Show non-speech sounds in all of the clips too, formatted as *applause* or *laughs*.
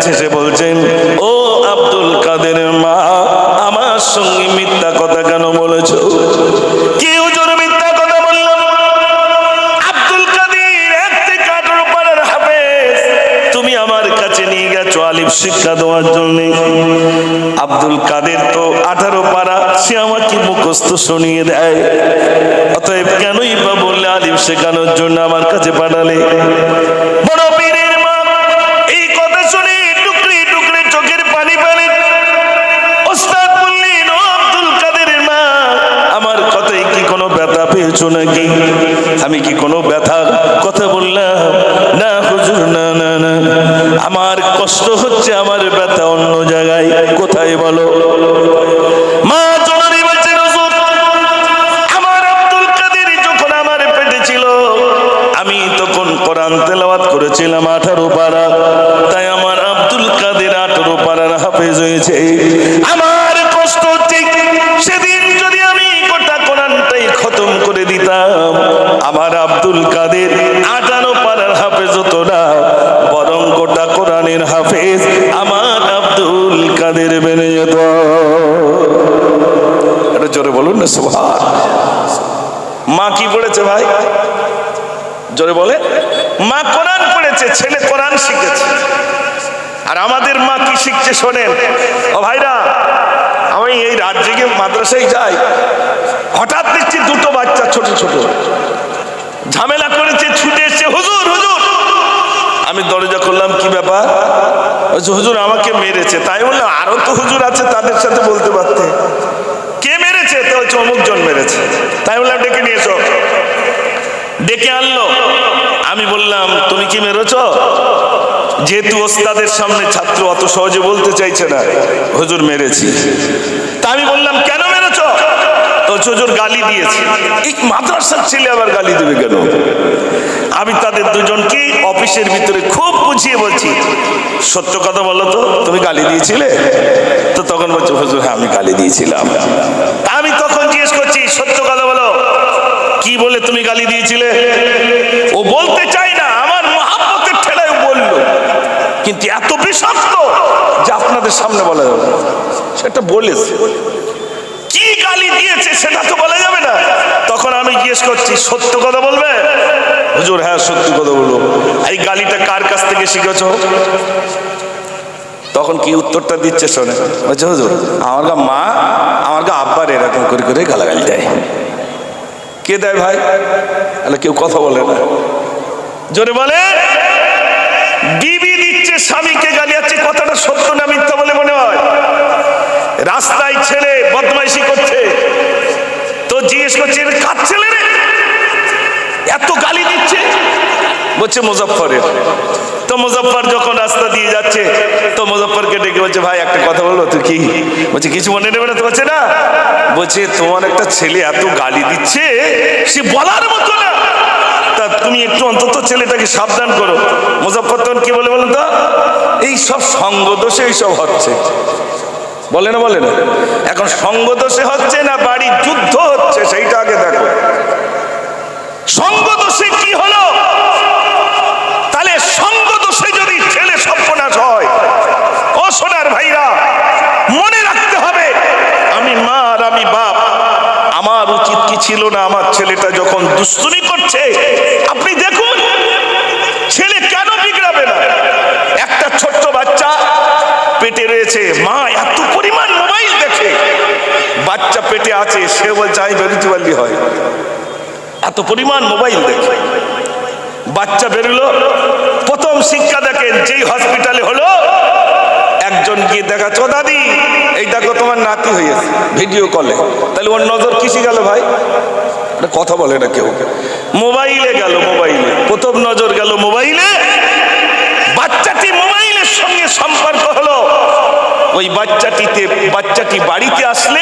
কাছে সে বলছেন, ও আব্দুল কাদের মা, আমার সঙ্গে মিথ্যা কথা কেন বলেছ? তুমি আমার কাছে নিয়ে গেছো শিক্ষা দেওয়ার জন্য। আব্দুল কাদের তো আঠারো পাড়া সে মুখস্থ শুনিয়ে দেয়। অতএব কেনই বা বললে শেখানোর জন্য আমার কাছে পাঠালে? ব্যথা কোরআনের হাফেজ, আমার আব্দুল কাদের বেড়ে যেত এটা জোরে বলুন না সুভাষ মা কি পড়েছে ভাই? জোরে বলে মা কোরআন পড়েছে, ছেলে কোরআন শিখেছে। আর আমাদের মা কি শিখছে শোনেন। ও ভাইরা, আমি এই রাত জেগে মাদ্রাসায় যাই, হঠাৎ দেখছি দুটো বাচ্চা ছোট ছোট। ঝামেলা করেছে, ছুটে হুজুর হুজুর। আমি দরজা করলাম কি ব্যাপার? হুজুর আমাকে মেরেছে। তাই বললাম, আরও তো হুজুর আছে তাদের সাথে বলতে পারতে। কে মেরেছে? তো হচ্ছে মেরেছে। তাই বললাম, ডেকে নিয়ে এসো। ডেকে আনলো। আমি বললাম, তুমি কি মেরেছ? যেহেতু ওস্তাদের সামনে ছাত্র অত সহজে বলতে চাইছে না। হুজুর মেরেছি। তা আমি বললাম, কেন হুজুর গালি দিয়েছে। এই মাদ্রাসার ছেলে আবার গালি দেবে কেন? আমি তাদের দুজনকে অফিসের ভিতরে খুব বুঝিয়ে বলছি, সত্য কথা বলো তো, তুমি গালি দিয়েছিলে? তো তখন বলছে, হুজুর হ্যাঁ আমি গালি দিয়েছিলাম। আমি তখন জিজ্ঞেস করছি, সত্য কথা বলো, কি বলে তুমি গালি দিয়েছিলে? ও বলতে চাই না, আমার মহাব্বতের ঠেলায় বলল, কিন্তু এত বিষাক্ত যে আপনাদের সামনে বলা যাবে সেটা বলেছে। সেটা তো বলা যাবে না। তখন আমি জিজ্ঞেস করছি, সত্য কথা বলবে? হুজুর হ্যাঁ সত্যি কথা বলব। এই গালিটা কার কাছ থেকে শিখেছ? তখন কি উত্তরটা দিচ্ছে শোনে? বলছে, হুজুর, আমার গা মা, আমার গা আব্বার এরকম করে করে গালাগালি দেয়। কে দেয় ভাই? তাহলে কেউ কথা বলে না। জোরে বলে। বিবি দিচ্ছে স্বামীকে গালি আছে কথাটা সত্য না মিথ্যা বলে মনে হয়? রাস্তায় ছেলে বদমাইশি করছে। জিজ্ঞেস করছে "এটা কার ছেলে রে? এত গালি দিচ্ছে? বলছে, মুজফ্ফরের। তো মুজফ্ফর যখন রাস্তা দিয়ে যাচ্ছে, তো মুজফ্ফরকে ডেকে বলছে, ভাই, একটা কথা বলব, তুই কি? বলছে, কিছু মনে নেবে না তো? বলছে, না। বলছে, তোমার একটা ছেলে এত গালি দিচ্ছে, সে বলার মতো না। তা তুমি একটু অন্তত ছেলেটাকে সাবধান করো। মুজফ্ফর তখন কি বলে বলুন তো এই সব সঙ্গ দোষে এইসব হচ্ছে। বলে না বলে না। এখন সঙ্গ দোষে হচ্ছে না বাড়ির যুদ্ধ হচ্ছে, সেইটা আগে দেখো। সঙ্গ দোষে কি হলো? তাহলে যদি ছেলে সর্বনাশ হয়, ও সোনার ভাইরা, মনে রাখতে হবে, আমি মা আর আমি বাপ, আমার উচিত কি ছিল না, আমার ছেলেটা যখন দুষ্টুমি করছে, আপনি দেখুন ছেলে কেন বিগড়াবে না একটা ছোট্ট বাচ্চা পেটে রয়েছে মা এত পরিমাণ মোবাইল দেখে বাচ্চা পেটে আছে সে বলছে আমি বেরোতে পারলি হয়। এত পরিমাণ মোবাইল দেখে। বাচ্চা বেরোলো। প্রথম শিক্ষা দেখেন, যেই হসপিটালে হলো, একজন গিয়ে দেখাচ্ছে, "ও দাদি, এই দেখো তোমার নাতি হয়েছে ভিডিও কলে তাহলে ওর নজর কিসে গেল ভাই? কথা বলে না কেউ। মোবাইলে গেল, মোবাইলে। প্রথম নজর গেল মোবাইলে। বাচ্চাটি মোবাইলের সঙ্গে সম্পর্ক হলো। ওই বাচ্চাটিতে, বাচ্চাটি বাড়িতে আসলে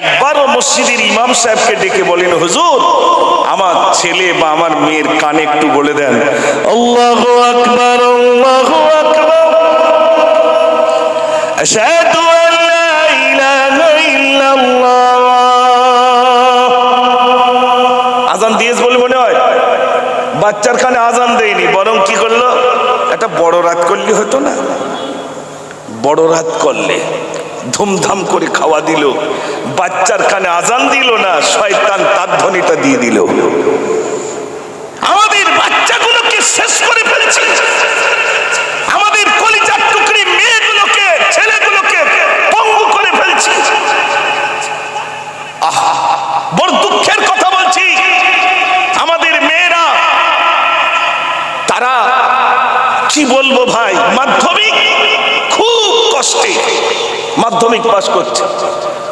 একবারও মসজিদের ইমাম সাহেবকে ডেকে বলেন হুজুর আমার ছেলে বা আমার মেয়ের কানে একটু বলে দেন। আল্লাহু আকবার আল্লাহু আকবার। আশহাদু আন লা ইলাহা ইল্লাল্লাহ। আজান দিয়েছে বলে মনে হয়? বাচ্চার কানে আজান দেয়নি বরং কি করল? একটা বড় রাত করলে হতো না? বড় রাত করলে। ধুমধাম করে খাওয়া দিল। বাচ্চার কানে আজান দিল না, শয়তান তার ধ্বনিটা দিয়ে দিল। আমাদের বাচ্চাগুলোকে শেষ করে ফেলেছি। আমাদের কলিজার টুকরি মেয়েগুলোকে, ছেলেগুলোকে পঙ্গু করে ফেলছি। বড় দুঃখের কথা বলছি। আমাদের মেয়েরা, তারা কি বলব ভাই, মাধ্যমিক খুব কষ্টে। মাধ্যমিক পাস করছে।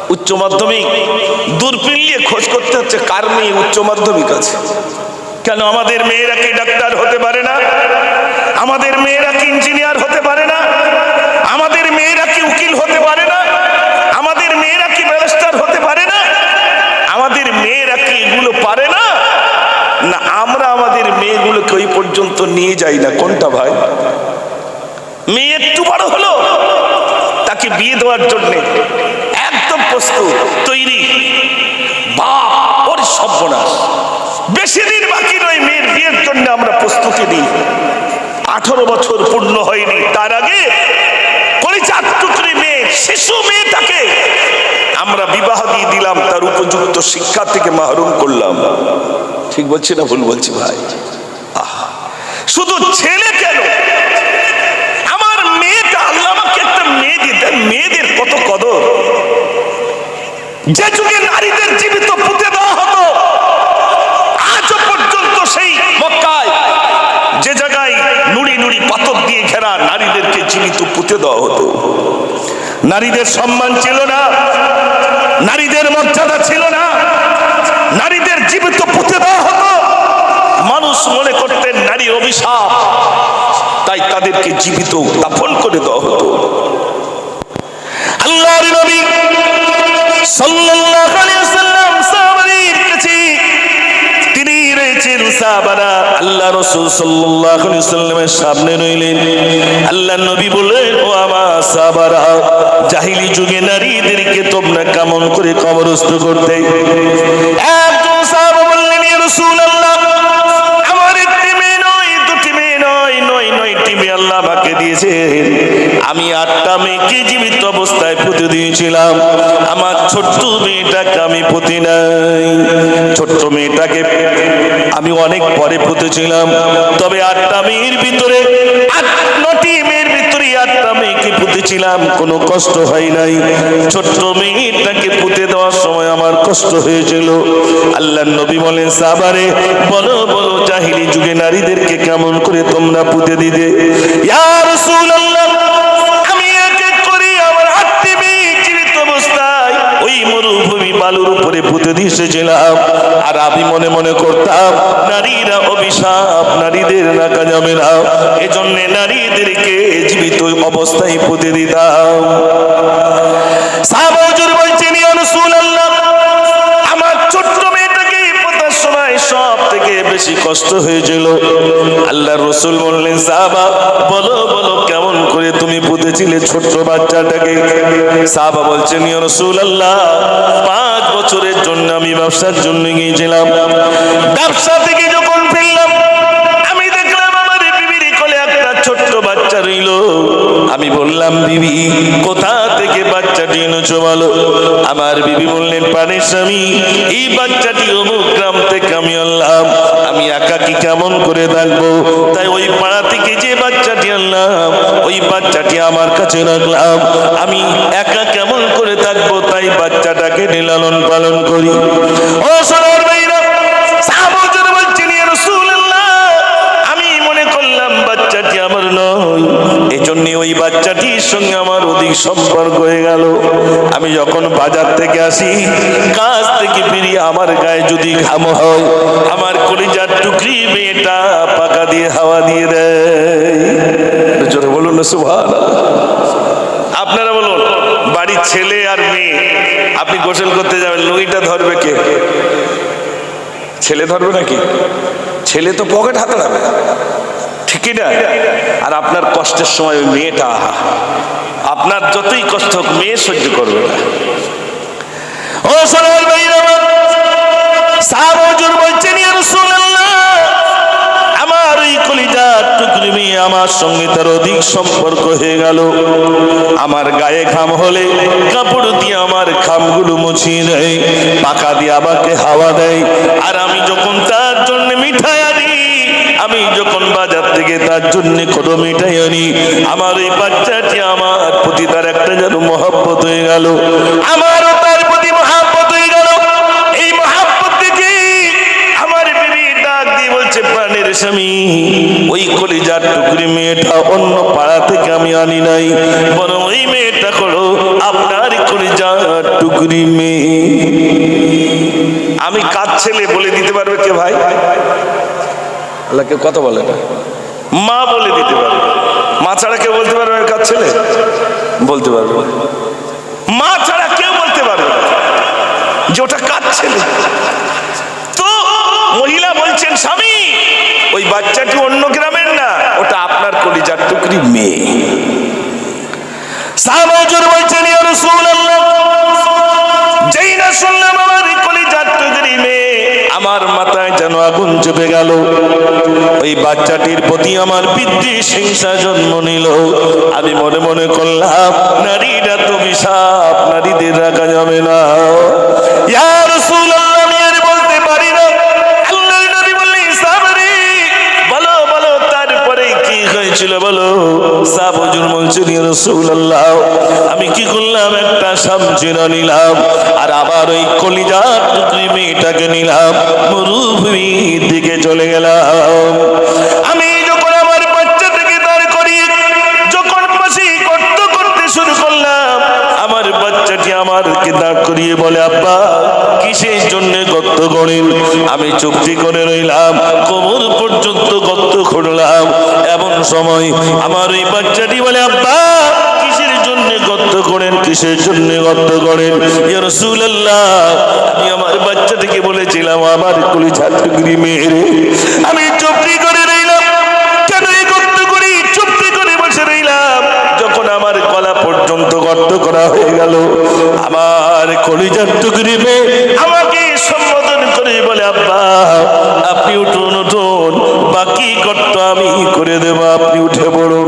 উচ্চ মাধ্যমিক দূর পিলিয়ে খোঁজ করতে হচ্ছে, কার মেয়ে উচ্চ মাধ্যমিক আছে? কেন আমাদের মেয়েরা কি ডাক্তার হতে পারে না? আমাদের মেয়েরা কি ইঞ্জিনিয়ার হতে পারে না? আমাদের মেয়েরা কি উকিল হতে পারে না? আমাদের মেয়েরা কি ব্যারিস্টার হতে পারে না? আমাদের মেয়েরা কি এগুলো পারে না? না, আমরা আমাদের মেয়েগুলোকে ওই পর্যন্ত নিয়ে যাই না। কোনটা ভাই? মেয়ে একটু বড় তাকে বিয়ে দেওয়ার জন্য একদম প্রস্তুত, তৈরি। বাপ, ওর সর্বনাশ। বেশি দিন বাকি নয়, মেয়ের বিয়ের জন্য আমরা প্রস্তুতি নিই। আঠারো বছর পূর্ণ হয়নি, তার আগে মেয়ে আমরা বিবাহ দিয়ে দিলাম, তার উপযুক্ত শিক্ষা থেকে মাহরুম করলাম। ঠিক বলছি না ভুল বলছি ভাই? শুধু ছেলে কেন আমার মেয়েটা আল্লাহ আমাকে একটা মেয়ে দিতেন মেয়েদের কত কদর। যে যুগে নারীদের জীবিত পুঁতে দেওয়া হতো, আজও পর্যন্ত সেই মক্কায় যে জায়গায় নুড়ি নুড়ি পাথর দিয়ে ঘেরা নারীদেরকে জীবিত পুঁতে দেওয়া হতো। নারীদের সম্মান ছিল না, নারীদের মর্যাদা ছিল না, নারীদের জীবিত পুঁতে দেওয়া হতো। মানুষ মনে করতেন, নারী অভিশাপ। তাই তাদেরকে জীবিত দাফন করে দেওয়া হতো। আল্লাহর নবী সাল্লাল্লাহু আলাইহি ওয়াসাল্লাম সাহাবাদের কাছে তিনি রয়েছেন সাহাবারা। আল্লাহ রাসূল সাল্লাল্লাহু আলাইহি ওয়াসাল্লামের সামনে রইলেন। আল্লাহ নবী বললেন, ও আমার সাহাবারা, জাহিলি যুগে নারীদেরকে তোমরা কেমন করে কবরস্থ করতে? একজন সাহাবা বললেন, ইয়া রাসূলুল্লাহ, আমার একটি মেয়ে নয়, দুটি মেয়ে নয় নয়, নয়টি মেয়ে আল্লাহ আমাকে দিয়েছে আমি আটটা মেয়েকে জীবিত অবস্থায় পুঁতে দিয়েছিলাম। আমার ছোট্ট মেয়েটাকে আমি পুঁতি নাই। ছোট্ট মেয়েটাকে আমি অনেক পরে পুঁতেছিলাম। তবে আটটা মেয়ের ভিতরে মেয়ের ভিতরে আটটা মেয়েকে পুঁতেছিলাম। কোনো কষ্ট হয় নাই। ছোট্ট মেয়েটাকে পুঁতে দেওয়ার সময় আমার কষ্ট হয়েছিল। আল্লাহ নবী বলেন, সাবারে, বলো বলো, জাহিলি যুগে নারীদেরকে কেমন করে তোমরা পুঁতে দিতে ইয়া রাসূলুল্লাহ বালুর উপরে পুঁতে দিয়ে এসেছিলাম। আর আমি মনে মনে করতাম, নারীরা অভিশাপ, নারীদের রাখা যাবে না এজন্য নারীদেরকে জীবিত অবস্থায় পুঁতে দিতাম। কষ্ট হয়েছিল। আল্লাহ রসুল বললেন, সাহাবা, বলো বলো, কেমন করে তুমি পুঁতেছিলে ছোট্ট বাচ্চাটাকে? সাহাবা বলছেন রসুল আল্লাহ পাঁচ বছরের জন্য আমি ব্যবসার জন্য গিয়েছিলাম। ব্যবসা থেকে যখন ফিরলাম, আমি দেখলাম আমার বিবির কোলে একটা ছোট্ট বাচ্চা রইল। আমি বললাম, বিবি কোথা থেকে বাচ্চাটি আমার বিবি বললেন, পানের স্বামী, এই বাচ্চাটি অমুক গ্রাম থেকে আমি আনলাম। আমি একা কি কেমন করে থাকব তাই ওই পাড়া থেকে যে বাচ্চাটি আনলাম, ওই বাচ্চাটি আমার কাছে রাখলাম। আমি একা কেমন করে থাকব? তাই বাচ্চাটাকে নিলালন পালন করি। ও সোনার জন্য ওই বাচ্চাটির সঙ্গে আমার অধিক সম্পর্ক হয়ে গেল। আমি যখন বাজার থেকে আসি, কাজ থেকে ফিরি আমার গায়ে যদি ঘাম হয়, আমার কলিজার টুকরি মেয়েটা পাকা দিয়ে হাওয়া দিয়ে দেয়। জোরে বলুন সুভান আপনারা বলুন, বাড়ির ছেলে আর মেয়ে, আপনি গোসল করতে যাবেন, লুঙ্গিটা ধরবে কে? ছেলে ধরবে নাকি? ছেলে তো পকেট হাতে ঠিকই না আর আপনার কষ্টের সময় ওই মেয়েটা, আপনার যতই কষ্ট হোক, মেয়ে সহ্য করবে না। ও সরল আমার বলছেন আমার ওই কলিজার টুকরি মেয়ে আমার সঙ্গে তার অধিক সম্পর্ক হয়ে গেল। আমার গায়ে ঘাম হলে কাপড় দিয়ে আমার ঘামগুলো মুছিয়ে দেয়, পাকা দিয়ে আমাকে হাওয়া দেয়। আর আমি যখন তার জন্য থেকে তার জন্য কোনো মিঠাই আনি। আমার এই বাচ্চাটি আমার প্রতি তার একটা যেন মহাব্বত হয়ে গেল। আমারও তার প্রতি মহাব্বত হয়ে গেল। এই মহাব্বত থেকে আমার বিবি ডাক দিয়ে বলছে, প্রাণের স্বামী, ওই কলিজার টুকরি মেয়েটা অন্য পাড়া থেকে আমি আনি নাই। বরং ওই মেয়েটা হলো আপনার কলিজার টুকরি মেয়ে। আমি কাজ ছেলে বলে দিতে পারবে কে ভাই? আল্লাহ কেউ কথা বলে না মা বলে দিতে পারবে। মা ছাড়া কেউ বলতে পারবে কাজ ছেলে? বলতে পারবে। মা ছাড়া কেউ বলতে পারবে যে ওটা কাজ ছেলে? তো মহিলা বলছেন, স্বামী, ওই বাচ্চাটি অন্য গ্রামের না, ওটা আপনার কলিজার টুকরি মেয়ে। সাহাবাজুর বলছেন, ইয়া রাসূলুল্লাহ, যেই না শুনলাম আমার মাথায় যেন আগুন চেপে গেল। ওই বাচ্চাটির প্রতি আমার বিদ্বেষ, হিংসা জন্ম নিল। আমি মনে মনে করলাম, নারীরা তো বিষাপ নারীদের রাখা যাবে না। ইয়া নবী বললেন সাবরি বলো বলো, তারপরে কি কি করলাম একটা সামচিনা নিলাম, আর আবার ওই কলিজার টুকরি মেয়েটাকে নিলাম। মরুভূমির দিকে চলে গেলাম। আমি যখন আমার বাচ্চাটাকে দাঁড় করি যখন পাশে করতে করতে শুরু করলাম, আমার বাচ্চাটি আমারকে দাঁড় করিয়ে বলে, আব্বা, কিসের জন্য গর্ত করেন আমি চুক্তি করে রইলাম, কোমর পর্যন্ত গর্ত খুঁড়লাম। এমন সময় আমার ওই বাচ্চাটি বলে, আব্বা জন্য গর্ত করেন, কিসের জন্য গর্ত করেন? ইয়া আমি আমার বাচ্চাটিকে বলেছিলাম, আমার কুলি ছাত্রগিরি মেয়েরে আমি চুক্তি করে রইলাম। কেন এই গর্ত করি? চুক্তি করে বসে রইলাম। যখন আমার গলা পর্যন্ত গর্ত করা হয়ে গেল, আমার কলিজার টুকরি মেয়ে আমাকে সম্বোধন করে বলে, আব্বা, আপনি উঠুন উঠুন। বাকি গর্ত আমি করে দেব, আপনি উঠে পড়ুন।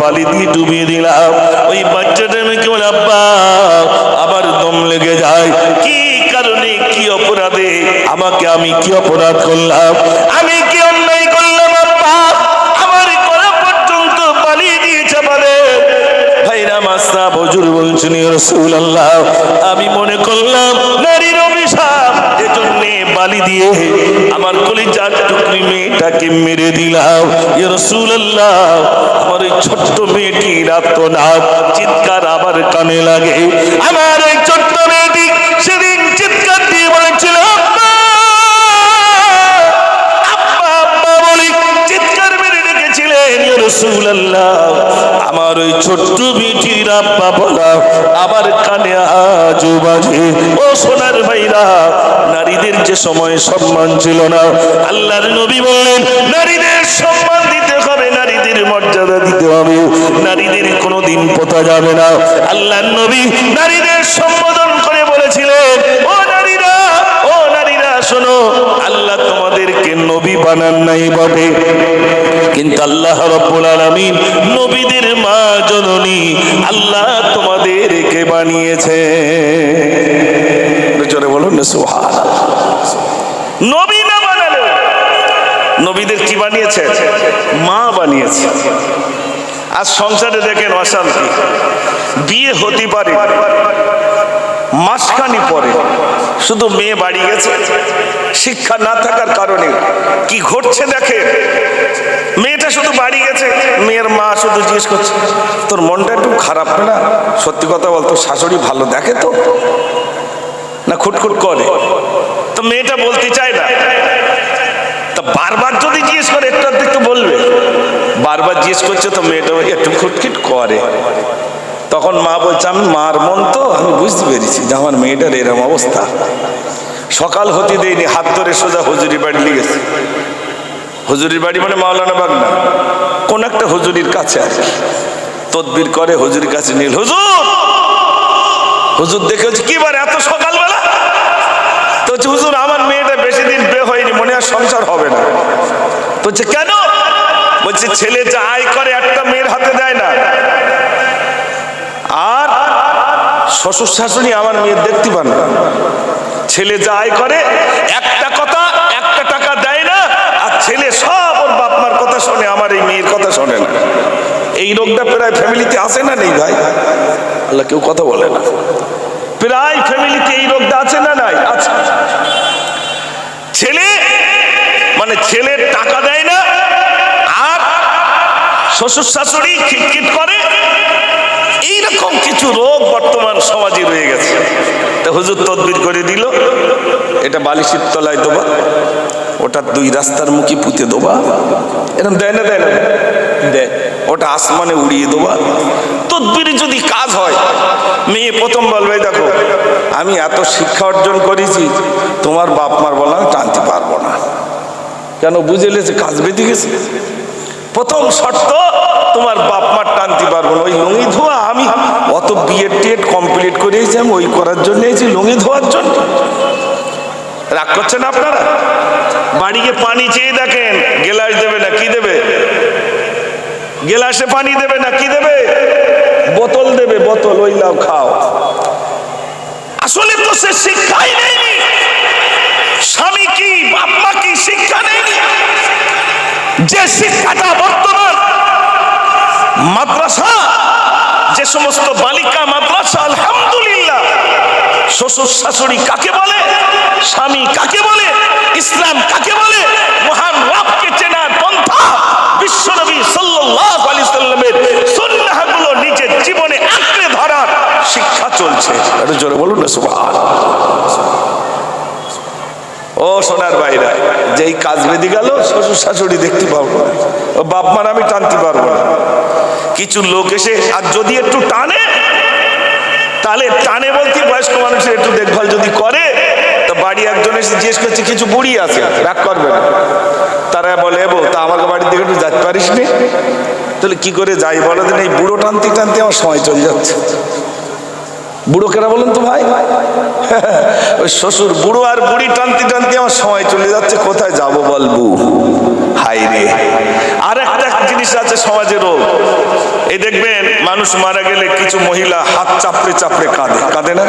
বালি দিয়ে ডুবিয়ে দিলাম। ওই বাচ্চাটা আব্বা আমার দম লেগে যায়। কি কারণে কি অপরাধে? আমাকে আমি কি অপরাধ করলাম? আমি কি অন্যায় করলাম, আব্বা? আমার গলা পর্যন্ত ভাইরা মাস্তা বজুর বলছেন রসুল আল্লাহ আমি মনে করলাম দিয়ে আমার কলিজার টুকরি মেয়েটাকে মেরে দিলাম। রসুল আল্লাহ আমার ওই ছোট্ট মেয়েটির আত্মনাথ চিৎকার আমার কানে লাগে। আমার ওই ছোট্ট মেয়েটি সেদিন চিৎকার দিয়ে বলেছিল আব্বা চিৎকার মেরে ডেকেছিলেন রসুল্লাহ আমার ওই ছোট্ট বিটির আব্বা বলা আমার কানে আজও বাজে। ও সোনার ভাইরা, নারীদের যে সময় সম্মান ছিল না, আল্লাহর নবী বললেন, নারীদের সম্মান দিতে হবে, নারীদের মর্যাদা দিতে হবে। নারীদের কোনো দিন পোতা যাবে না। আল্লাহর নবী, নারীদের সম্বোধন বানান নাই বটে কিন্তু আল্লাহ রব্বুল আলামিন নবীদের মা জননী আল্লাহ তোমাদেরকে বানিয়েছে। জোরে বলুন নবী না বানালো? নবীদের কি বানিয়েছে? মা বানিয়েছে। আর সংসারে দেখেন অশান্তি। বিয়ে হতে পারে, মাসখানি পরে। শুধু মেয়ে বাড়ি গেছে। শিক্ষা না থাকার কারণে কি ঘটছে দেখে? মেয়েটা শুধু বাড়ি গেছে, মেয়ের মা শুধু জিজ্ঞেস করছে, তোর মনটা একটু খারাপ না? সত্যি কথা বলতো, শাশুড়ি ভালো দেখে তো। না খুটখুট করে। তো মেয়েটা বলতে চায় না। তা বারবার যদি জিজ্ঞেস করে, একটু একটু বলবে। বারবার জিজ্ঞেস করছে, তো মেয়েটা একটু খুটখিট করে। তখন মা বলছে, আমি মার মন তো, আমি বুঝতে পেরেছি যে আমার মেয়েটার এরম অবস্থা। সকাল হতে দেয়নি, হাত ধরে সোজা হুজুরি বাড়ি নিয়ে গেছে। হুজুরির বাড়ি মানে মাওলানা বাগ না কোন একটা হুজুরির কাছে আর কি। তদবির করে হুজুরির কাছে নীল হুজুর! হুজুর দেখে হচ্ছে কি বার এত সকালবেলা? তো হচ্ছে হুজুর, আমার মেয়েটা বেশি দিন বে হয়নি, মনে হয় সংসার হবে না। তো হচ্ছে কেন? বলছে, ছেলে যা আয় করে একটা মেয়ের হাতে দেয় না। শ্বশুর শাশুড়ি আমার মেয়ের দেখতে পান না। ছেলে যা আয় করে, একটা কথা, একটা টাকা দেয় না, আর ছেলে সব ওর বাপ মার কথা শোনে, আমার এই মেয়ের কথা শোনে না। এই রোগটা প্রায় ফ্যামিলিতে আসে না নেই ভাই? আল্লাহ কেউ কথা বলে না। প্রায় ফ্যামিলিতে এই রোগটা আছে না নাই? আছে ছেলে মানে ছেলের টাকা দেয় না, আর শ্বশুর শাশুড়ি খিটখিট করে এইরকম কিছু রোগ বর্তমান সমাজে রয়ে গেছে। তা হুজুর তদবির করে দিল। এটা বালিশির তলায় দেবা। ওটা দুই রাস্তার মুখে পুঁতে দেবা। এরকম দেয় না দেয় না? ওটা আসমানে উড়িয়ে দেবা। তদবিরে যদি কাজ হয়, মেয়ে প্রথম বলবে, দেখো, আমি এত শিক্ষা অর্জন করেছি, তোমার বাপ মার বলা আমি টানতে পারব না। কেন বুঝে যে কাজ বেঁধে গেছে? প্রথম শর্ত, তোমার বাপ মার টানতে পারব না। ওই লুঙ্গি ধোয়া। আমি। অত বিএড টিএড কমপ্লিট করেছি আমি ওই করার জন্য এসেছি লুঙ্গি ধোয়ার জন্য। রাগ করছেন আপনারা? বাড়িকে পানি চেয়ে দেখেন, গেলাস দেবে না, কি দেবে? গেলাসে পানি দেবে না, কি দেবে? বোতল দেবে, বোতল, ওই লাও খাও। আসলে তো সে শিক্ষাই নেয়নি। স্বামী কি বাপ্পা কি শিক্ষা নেয়নি? যে শিক্ষাটা বর্তমান মাদ্রাসা যে সমস্ত বালিকা, মাদ্রাসা, আলহামদুলিল্লাহ। শ্বশুর শাশুড়ি কাকে বলে? স্বামী কাকে বলে? ইসলাম কাকে বলে? মহান রবকে চেনার পন্থা বিশ্বনবী সাল্লাল্লাহু আলাইহি সাল্লামের সুন্নাহগুলো নিজের জীবনে আঁকড়ে ধরার শিক্ষা চলছে। একটু জোরে বলুন না সুবহানাল্লাহ ও সোনার বাইরা যেই কাজ বেঁধে গেল, শ্বশুর শাশুড়ি দেখতে পাবো ও বাপ মার আমি টানতে পারব না। কিছু লোক এসে, আর যদি একটু টানে, তাহলে টানে বলতে বয়স্ক মানুষের একটু দেখভাল যদি করে, তা বাড়ি একজন এসে জিজ্ঞেস করছে, কিছু বুড়ি আছে? রাগ করবে না। তারা বলে এবো তা আমাকে বাড়ির দিকে একটু যেতে পারিস নি? তাহলে কি করে যাই? বলে দিন এই বুড়ো টানতে টানতে আমার সময় চলে যাচ্ছে। বুড়ো কেনা বলেন তো ভাই? *laughs* ওই শ্বশুর বুড়ো আর বুড়ি টানতে টানতে আমার সময় চলে যাচ্ছে, কোথায় যাব বলবু হাই রে, আর একটা জিনিস আছে সমাজে রোগ এই দেখবেন, মানুষ মারা গেলে কিছু মহিলা হাত চাপড়ে চাপড়ে কাঁদে। কাঁদে না?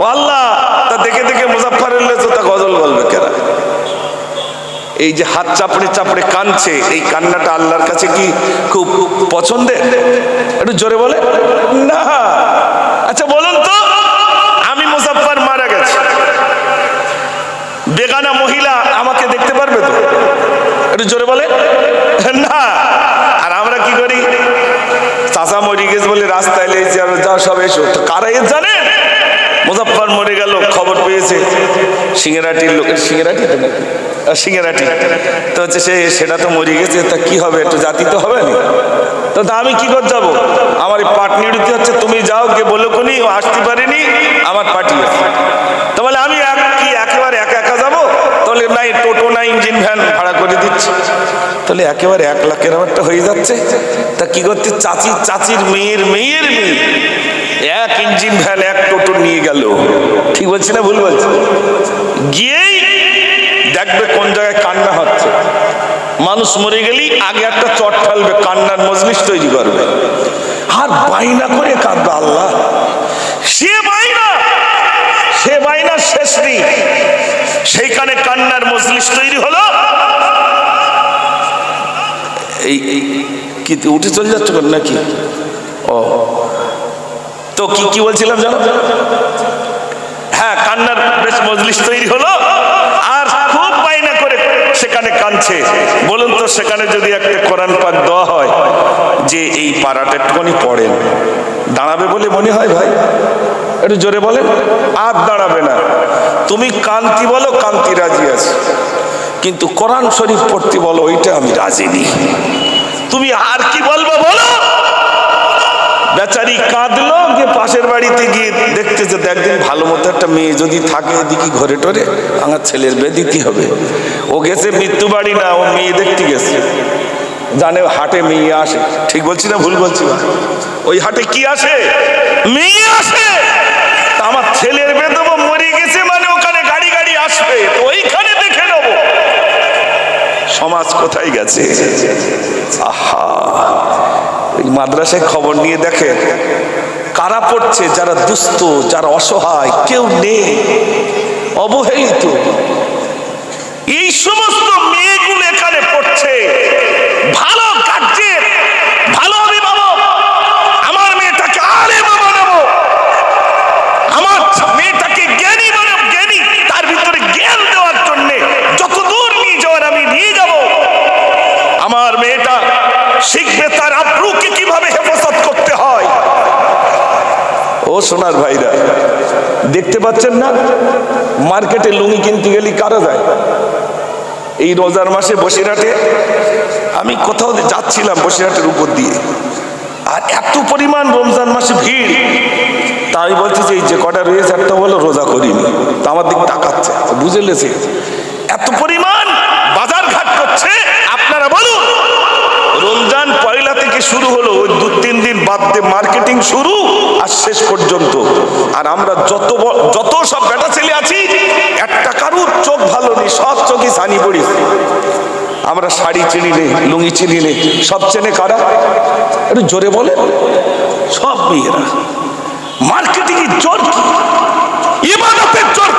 ও আল্লাহ, তা দেখে দেখে মুজাফারের তো তা গজল বলবে কেনা এই যে হাত চাপড়ে চাপড়ে কানছে এই কান্নাটা আল্লাহর কাছে কি খুব পছন্দের? একটু জোরে বলে। না। আচ্ছা বলুন তো, আমি মুজাফফর মারা গেছি। বেগানা মহিলা আমাকে দেখতে পারবে তো? একটু জোরে বলে না আর আমরা কি করি চাষা মরে গেছে বলে রাস্তায় লেগেছি আর যা সব এসো। কারা এর জানে? মুজাফফর মরে গেল, খবর পেয়েছে। সিঙ্গেরাটির লোক সিঙ্গেরাটি তো নাকি? সিঙ্গেরাটি তো হচ্ছে সে, সেটা তো মরে গেছে, তা কি হবে? একটু জাতি তো হবে না। তো তা আমি কি করে যাব? আমার এই পাটনিড়িতে হচ্ছে, তুমি যাও, কে বলো কোনি ও আসতে পারেনি, আমার পার্টি তো বলে, আমি এক কি, একেবারে একা একা যাব? তাহলে নাই, টোটো না ইঞ্জিন ভ্যান ভাড়া করে দিচ্ছি। তাহলে একেবারে এক লাখের ব্যাপারটা হয়ে যাচ্ছে। তা কি করতে? চাচি, চাচির মেয়ের মেয়ের মেয়ে। এক ইঞ্জিন ভ্যান, এক টোটো নিয়ে গেল। ঠিক বলছি না ভুল বলছি? গিয়েই দেখবে কোন জায়গায় কান্না হচ্ছে। মানুষ মরে গেলেই আগে একটা চট ঠালবে কান্নার মজলিস তৈরি করবে। আর বাইনা করে কাঁদবে আল্লাহ। সে বাইনা সে বাইনা শেষ নেই। সেইখানে কান্নার মজলিস তৈরি হলো। এই এই, কি উঠে চলে যাচ্ছ কেন নাকি? ও। তো কি কি বলছিলাম জানো? হ্যাঁ কান্নার বেশ মজলিস তৈরি হলো, আর খুব বাইনা করে সেখানে কাঁদছে। বলুন তো, সেখানে যদি একটা কোরআন পাক দেওয়া হয়, যে এই পাড়াটা একটুখানি পড়েন। দাঁড়াবে বলে মনে হয় ভাই? একটু জোরে বলেন। আর দাঁড়াবে না। তুমি কান্তি বলো, কান্তি রাজি আছে। কিন্তু কোরআন শরীফ পড়তে বলো, ওইটা আমি রাজি নেই। তুমি আর কি বলব বলো? বেচারি কাঁদলো, গিয়ে পাশের বাড়িতে গিয়ে দেখতেছে তো একদিন ভালো মতো একটা মেয়ে যদি থাকে এদিকে ঘরে টরে, আমার ছেলের বিয়ে দিতে হবে। ও গেছে মৃত্যু বাড়ি না, ও মেয়ে দেখতে গেছে। জানে হাটে মেয়ে আসে। ঠিক বলছি না ভুল বলছি না? ওই হাটে কি আসে? মেয়ে আসে! আমার ছেলের বেদব মরে গেছে মানে ওখানে গাড়ি গাড়ি আসবে ওইখানে দেখে নেব। সমাজ কোথায় গেছে? আহা মাদ্রাসায় খবর নিয়ে দেখে কারা পড়ছে, যারা দুস্থ, যারা অসহায়, কেউ নেই, অবহেলিত। এই সমস্ত মেয়েগুলো এখানে পড়ছে ভালো গার্জেন ভালো অভিভাবক আমার মেয়েটাকে আরে বাবা নেব আমার মেয়েটাকে জ্ঞানী বানাব জ্ঞানী তার ভিতরে জ্ঞান দেওয়ার জন্য যত দূর নিয়ে যাওয়ার আমি নিয়ে যাব আমার মেয়েটা শিখবে তার আব্রুকে কীভাবে হেফাজত করতে হয় ও সোনার ভাইরা। দেখতে পাচ্ছেন না? মার্কেটে লুঙ্গি কিনতে গেলে কারা যায়? এই রোজার মাসে বসিরহাটে আমি কোথাও যাচ্ছিলাম বসিরহাটের উপর দিয়ে। আর এত পরিমাণ রমজান মাসে ভিড়। তা আমি বলছি যে এই যে কটা রয়েছে, একটা বলো, রোজা করিনি। তা আমার দিক তাকাচ্ছে, বুঝে লেছে। এত পরিমাণ বাজার ঘাট করছে আপনারা বলুন রমজান পয়লা থেকে শুরু হলো, ওই দু, তিন দিন বাদ দিয়ে মার্কেটিং শুরু আর শেষ পর্যন্ত। আর আমরা যত যত সব বেটা ছেলে আছি, একটা কারুর চোখ ভালো নেই, সব চোখই সানি পড়ি। আমরা শাড়ি চিনি নেই লুঙ্গি চিনি নেই সব চেনে কারা? একটু জোরে বলে। সব মেয়েরা। মার্কেটিং জোর ইবাদতের জোর